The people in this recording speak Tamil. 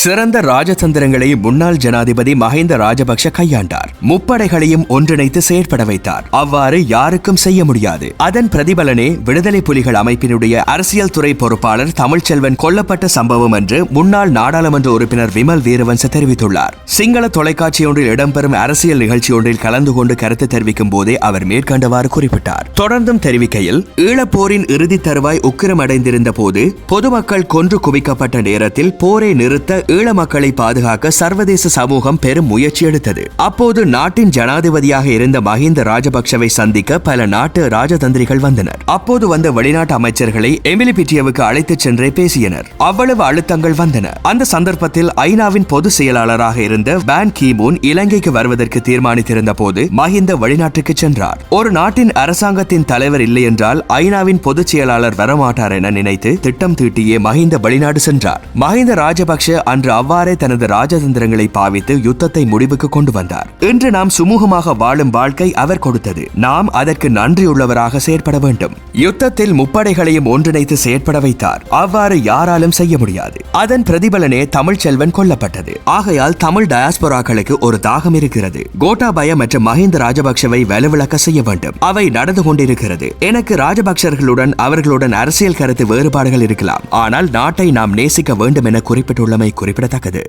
சிறந்த ராஜதந்திரங்களை முன்னாள் ஜனாதிபதி மஹிந்த ராஜபக்ஷ கையாண்டார். முப்படைகளையும் ஒன்றிணைத்து செயற்பட வைத்தார். அவ்வாறு யாருக்கும் செய்ய முடியாது. அதன் பிரதிபலனே விடுதலை புலிகள் அமைப்பினுடைய அரசியல் துறை பொறுப்பாளர் தமிழ்ச்செல்வன் கொல்லப்பட்ட சம்பவம் என்று முன்னாள் நாடாளுமன்ற உறுப்பினர் விமல் வீரவன்ச தெரிவித்துள்ளார். சிங்கள தொலைக்காட்சி ஒன்றில் இடம்பெறும் அரசியல் நிகழ்ச்சி ஒன்றில் கலந்து கொண்டு கருத்து தெரிவிக்கும் போதே அவர் மேற்கண்டவாறு குறிப்பிட்டார். தொடர்ந்தும் தெரிவிக்கையில் ஈழப்போரின் இறுதி தருவாய் உக்கிரமடைந்திருந்த போது பொதுமக்கள் கொன்று குவிக்கப்பட்ட நேரத்தில் போரை நிறுத்த ஈழ மக்களை பாதுகாக்க சர்வதேச சமூகம் பெரும் முயற்சி எடுத்தது. அப்போது நாட்டின் ஜனாதிபதியாக இருந்த மஹிந்த ராஜபக்ஷவை சந்திக்க பல நாட்டு ராஜதந்திரிகள் வந்தனர். அப்போது வந்த வெளிநாட்டு அமைச்சர்களை எமிலி பிட்டியவுக்கு அழைத்துச் சென்றே பேசியனர். அவ்வளவு அழுத்தங்கள் வந்தன. அந்த சந்தர்ப்பத்தில் ஐநாவின் பொதுச் செயலாளராக இருந்த பான் கீமூன் இலங்கைக்கு வருவதற்கு தீர்மானித்திருந்த போது மஹிந்த வெளிநாட்டுக்கு சென்றார். ஒரு நாட்டின் அரசாங்கத்தின் தலைவர் இல்லை என்றால் ஐநாவின் பொதுச் செயலாளர் வரமாட்டார் என நினைத்து திட்டம் தீட்டியே மஹிந்த வெளிநாடு சென்றார். மஹிந்த ராஜபக்ஷ அன்று அவ்வாறே தனது ராஜதந்திரங்களை பாவித்து யுத்தத்தை முடிவுக்கு கொண்டு வந்தார். இன்று நாம் சுமூகமாக வாழும் வாழ்க்கை அவர் கொடுத்தது. நாம் அதற்கு நன்றியுள்ளவராக செயற்பட வேண்டும். யுத்தத்தில் முப்படைகளையும் ஒன்றிணைத்து செயற்பட வைத்தார். அவ்வாறு யாராலும் செய்ய முடியாது. அதன் பிரதிபலனே தமிழ்ச்செல்வன் கொல்லப்பட்டது. ஆகையால் தமிழ் டயாஸ்போராக்களுக்கு ஒரு தாகம் இருக்கிறது. கோட்டாபய மற்றும் மஹிந்த ராஜபக்சவை வலுவிளக்க செய்ய வேண்டும். அவை நடந்து கொண்டிருக்கிறது. எனக்கு ராஜபக்சர்களுடன் அவர்களுடன் அரசியல் கருத்து வேறுபாடுகள் இருக்கலாம். ஆனால் நாட்டை நாம் நேசிக்க வேண்டும் என குறிப்பிட்டுள்ளமை 取りプレだけで